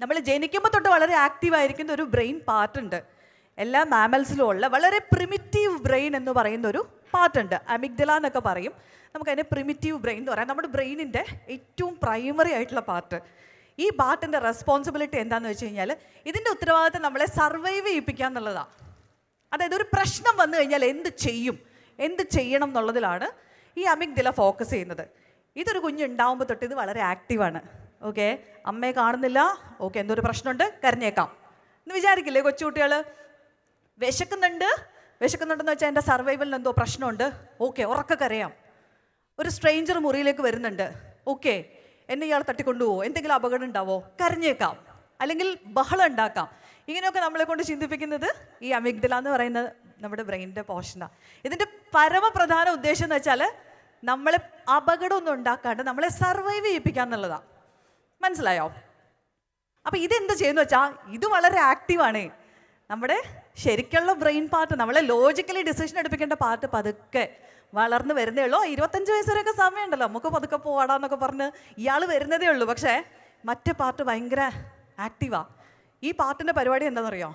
നമ്മൾ ജനിക്കുമ്പോൾ തൊട്ട് വളരെ ആക്റ്റീവ് ആയിരിക്കുന്ന ഒരു ബ്രെയിൻ പാർട്ട് ഉണ്ട്. എല്ലാ മാമൽസിലും ഉള്ള വളരെ പ്രിമിറ്റീവ് ബ്രെയിൻ എന്ന് പറയുന്ന ഒരു പാർട്ട് ഉണ്ട്. അമിഗ്ഡല എന്നൊക്കെ പറയും. നമുക്കതിനെ പ്രിമിറ്റീവ് ബ്രെയിൻ എന്ന് പറയാം. നമ്മുടെ ബ്രെയിനിന്റെ ഏറ്റവും പ്രൈമറി ആയിട്ടുള്ള പാർട്ട് ഈ പാർട്ടിന്റെ റെസ്പോൺസിബിലിറ്റി എന്താണെന്ന് വെച്ച് കഴിഞ്ഞാൽ ഇതിന്റെ ഉത്തരവാദിത്തം നമ്മളെ സർവൈവ് ചെയ്യിപ്പിക്കുക എന്നുള്ളതാണ് അതായത് ഒരു പ്രശ്നം വന്നു കഴിഞ്ഞാൽ എന്ത് ചെയ്യും? എന്ത് ചെയ്യണം എന്നുള്ളതിലാണ് ഈ അമിഗ്ദില ഫോക്കസ് ചെയ്യുന്നത്. ഇതൊരു കുഞ്ഞുണ്ടാവുമ്പോൾ തൊട്ട് ഇത് വളരെ ആക്റ്റീവാണ് ഓക്കെ അമ്മയെ കാണുന്നില്ല. ഓക്കെ എന്തൊരു പ്രശ്നമുണ്ട്. കരഞ്ഞേക്കാം. എന്ന് വിചാരിക്കില്ലേ കൊച്ചുകുട്ടികൾ വിശക്കുന്നുണ്ട്. വിശക്കുന്നുണ്ടെന്ന് വെച്ചാൽ എന്റെ സർവൈവലിന് എന്തോ പ്രശ്നമുണ്ട്. ഓക്കെ ഉറക്ക കരയാം. ഒരു സ്ട്രെയിഞ്ചർ മുറിയിലേക്ക് വരുന്നുണ്ട്. ഓക്കെ എന്നെ ഇയാൾ തട്ടിക്കൊണ്ടുപോകുമോ എന്തെങ്കിലും അപകടം ഉണ്ടാവോ? കരഞ്ഞേക്കാം. അല്ലെങ്കിൽ ബഹളം ഉണ്ടാക്കാം. ഇങ്ങനെയൊക്കെ നമ്മളെ കൊണ്ട് ചിന്തിപ്പിക്കുന്നത് ഈ അമിഗ്ദല എന്ന് പറയുന്ന നമ്മുടെ ബ്രെയിനിന്റെ പോഷനാണ് ഇതിന്റെ പരമപ്രധാന ഉദ്ദേശം എന്ന് വെച്ചാൽ നമ്മളെ അപകടമൊന്നും ഉണ്ടാക്കാണ്ട് നമ്മളെ സർവൈവ് ചെയ്യിപ്പിക്കുക എന്നുള്ളതാണ് മനസ്സിലായോ? അപ്പോൾ ഇതെന്ത് ചെയ്യുന്നു വെച്ചാൽ ഇത് വളരെ ആക്റ്റീവാണ് നമ്മുടെ ശരിക്കുള്ള ബ്രെയിൻ പാർട്ട് നമ്മളെ ലോജിക്കലി ഡിസിഷൻ എടുപ്പിക്കേണ്ട പാർട്ട് പതുക്കെ വളർന്നു വരുന്നേ ഉള്ളൂ. ഇരുപത്തഞ്ച് വയസ്സ് വരെയൊക്കെ സമയമുണ്ടല്ലോ. നമുക്ക് പതുക്കെ പോടാന്നൊക്കെ പറഞ്ഞ് ഇയാൾ വരുന്നതേ ഉള്ളൂ. പക്ഷേ മറ്റേ പാർട്ട് ഭയങ്കര ആക്റ്റീവാ ഈ പാർട്ടിന്റെ പരിപാടി എന്താണെന്നറിയോ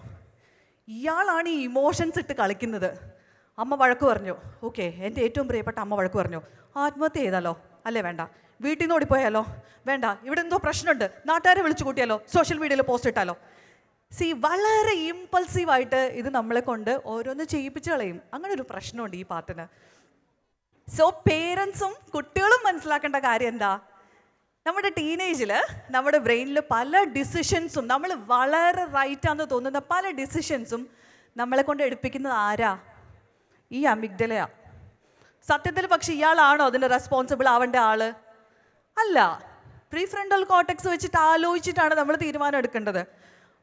ഇയാളാണ് ഈ ഇമോഷൻസ് ഇട്ട് കളിക്കുന്നത്. അമ്മ വഴക്ക് പറഞ്ഞു. ഓക്കെ എന്റെ ഏറ്റവും പ്രിയപ്പെട്ട അമ്മ വഴക്ക് പറഞ്ഞു. ആത്മഹത്യ ചെയ്താലോ? അല്ലേ വേണ്ട. വീട്ടിൽ നിന്ന് ഓടിപ്പോയാലോ? വേണ്ട. ഇവിടെ എന്തോ പ്രശ്നമുണ്ട്. നാട്ടുകാരെ വിളിച്ചു കൂട്ടിയാലോ? സോഷ്യൽ മീഡിയയിൽ പോസ്റ്റ് ഇട്ടാലോ? സി വളരെ ഇമ്പൾസീവായിട്ട് ഇത് നമ്മളെ കൊണ്ട് ഓരോന്ന് ചെയ്യിപ്പിച്ച് കളയും. അങ്ങനെ ഒരു പ്രശ്നമുണ്ട് ഈ പാട്ടിന്. സോ പേരൻസും കുട്ടികളും മനസ്സിലാക്കേണ്ട കാര്യം എന്താ? നമ്മുടെ ടീനേജിൽ നമ്മുടെ ബ്രെയിനിൽ പല ഡിസിഷൻസും നമ്മൾ വളരെ റൈറ്റാന്ന് തോന്നുന്ന പല ഡിസിഷൻസും നമ്മളെ കൊണ്ട് എടുപ്പിക്കുന്നത് ആരാ? ഈ അമിഗ്ഡലയാ സത്യത്തിൽ പക്ഷേ ഇയാളാണോ അതിന്റെ റെസ്പോൺസിബിൾ ആവേണ്ട ആൾ? അല്ല പ്രീ ഫ്രണ്ടൽ കോട്ടക്സ് വെച്ചിട്ട് ആലോചിച്ചിട്ടാണ് നമ്മൾ തീരുമാനം എടുക്കേണ്ടത്.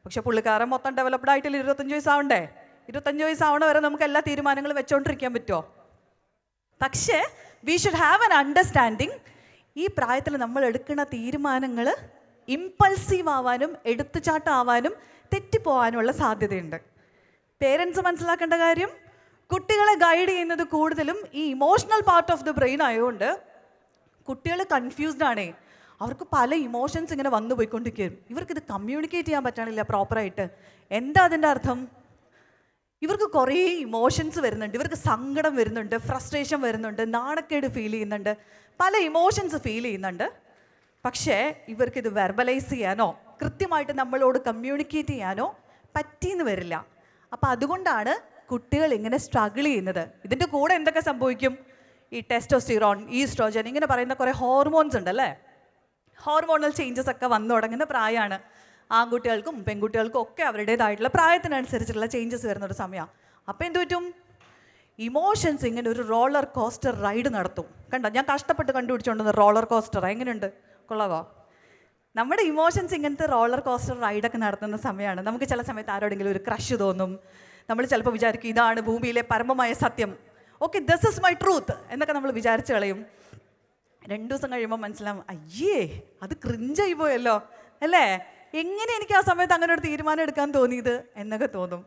പക്ഷെ പുള്ളിക്കാരൻ മൊത്തം ഡെവലപ്ഡ് ആയിട്ടില്ല ഇരുപത്തഞ്ച് വയസ്സാവണ്ടേ. ഇരുപത്തഞ്ച് വയസ്സാവണ വരെ നമുക്ക് എല്ലാ തീരുമാനങ്ങളും വെച്ചോണ്ടിരിക്കാൻ പറ്റുമോ പക്ഷേ we should have an understanding ഈ പ്രായത്തിൽ നമ്മൾ എടുക്കുന്ന തീരുമാനങ്ങൾ ഇമ്പൾസീവ് ആവാനും എടുത്തുചാട്ടാവാനും തെറ്റിപ്പോവാനുമുള്ള സാധ്യതയുണ്ട്. പേരൻസ് മനസ്സിലാക്കേണ്ട കാര്യം കുട്ടികളെ ഗൈഡ് ചെയ്യുന്നത് കൂടുതലും ഈ emotional part of the brain ആയതുകൊണ്ട് കുട്ടികൾ കൺഫ്യൂസ്ഡ് ആണേ. അവർക്ക് പല ഇമോഷൻസ് ഇങ്ങനെ വന്നു പോയിക്കൊണ്ടിരിക്കും ഇവർക്കിത് കമ്മ്യൂണിക്കേറ്റ് ചെയ്യാൻ പറ്റണില്ല പ്രോപ്പറായിട്ട് എന്താ അതിന്റെ അർത്ഥം? ഇവർക്ക് കുറേ ഇമോഷൻസ് വരുന്നുണ്ട്. ഇവർക്ക് സങ്കടം വരുന്നുണ്ട് ഫ്രസ്ട്രേഷൻ വരുന്നുണ്ട് നാണക്കേട് ഫീൽ ചെയ്യുന്നുണ്ട്. പല ഇമോഷൻസ് ഫീൽ ചെയ്യുന്നുണ്ട്. പക്ഷേ ഇവർക്കിത് വെർബലൈസ് ചെയ്യാനോ കൃത്യമായിട്ട് നമ്മളോട് കമ്മ്യൂണിക്കേറ്റ് ചെയ്യാനോ പറ്റിയെന്ന് വരില്ല. അപ്പം അതുകൊണ്ടാണ് കുട്ടികൾ ഇങ്ങനെ സ്ട്രഗിൾ ചെയ്യുന്നത്. ഇതിന്റെ കൂടെ എന്തൊക്കെ സംഭവിക്കും? ഈ ടെസ്റ്റോസ്റ്റിറോൺ ഈസ്ട്രോജൻ ഇങ്ങനെ പറയുന്ന കുറേ ഹോർമോൺസ് ഉണ്ടല്ലേ? ഹോർമോണൽ ചേഞ്ചസ് ഒക്കെ വന്നു തുടങ്ങുന്ന പ്രായമാണ് ആൺകുട്ടികൾക്കും പെൺകുട്ടികൾക്കും ഒക്കെ അവരുടേതായിട്ടുള്ള പ്രായത്തിനനുസരിച്ചുള്ള ചേഞ്ചസ് വരുന്ന ഒരു സമയമാണ് അപ്പോൾ എന്ത് പറ്റും? ഇമോഷൻസ് ഇങ്ങനെ ഒരു റോളർ കോസ്റ്റർ റൈഡ് നടത്തും. കണ്ടോ? ഞാൻ കഷ്ടപ്പെട്ട് കണ്ടുപിടിച്ചുകൊണ്ടുവന്ന റോളർ കോസ്റ്റർ എങ്ങനെയുണ്ട്? കൊള്ളാവോ? നമ്മുടെ ഇമോഷൻസ് ഇങ്ങനത്തെ റോളർ കോസ്റ്റർ റൈഡൊക്കെ നടത്തുന്ന സമയമാണ് നമുക്ക് ചില സമയത്ത് ആരോടെങ്കിലും ഒരു ക്രഷ് തോന്നും. നമ്മൾ ചിലപ്പോൾ വിചാരിക്കും ഇതാണ് ഭൂമിയിലെ പരമമായ സത്യം. Okay this is my truth എന്നൊക്കെ നമ്മൾ വിചാരിച്ചു കളയും. രണ്ടു ദിവസം കഴിയുമ്പോൾ മനസ്സിലാവും അയ്യേ അത് ക്രിഞ്ചായി പോയല്ലോ അല്ലേ? എങ്ങനെ എനിക്ക് ആ സമയത്ത് അങ്ങനെ ഒരു തീരുമാനം എടുക്കാൻ തോന്നിയത്? എന്നൊക്കെ തോന്നും.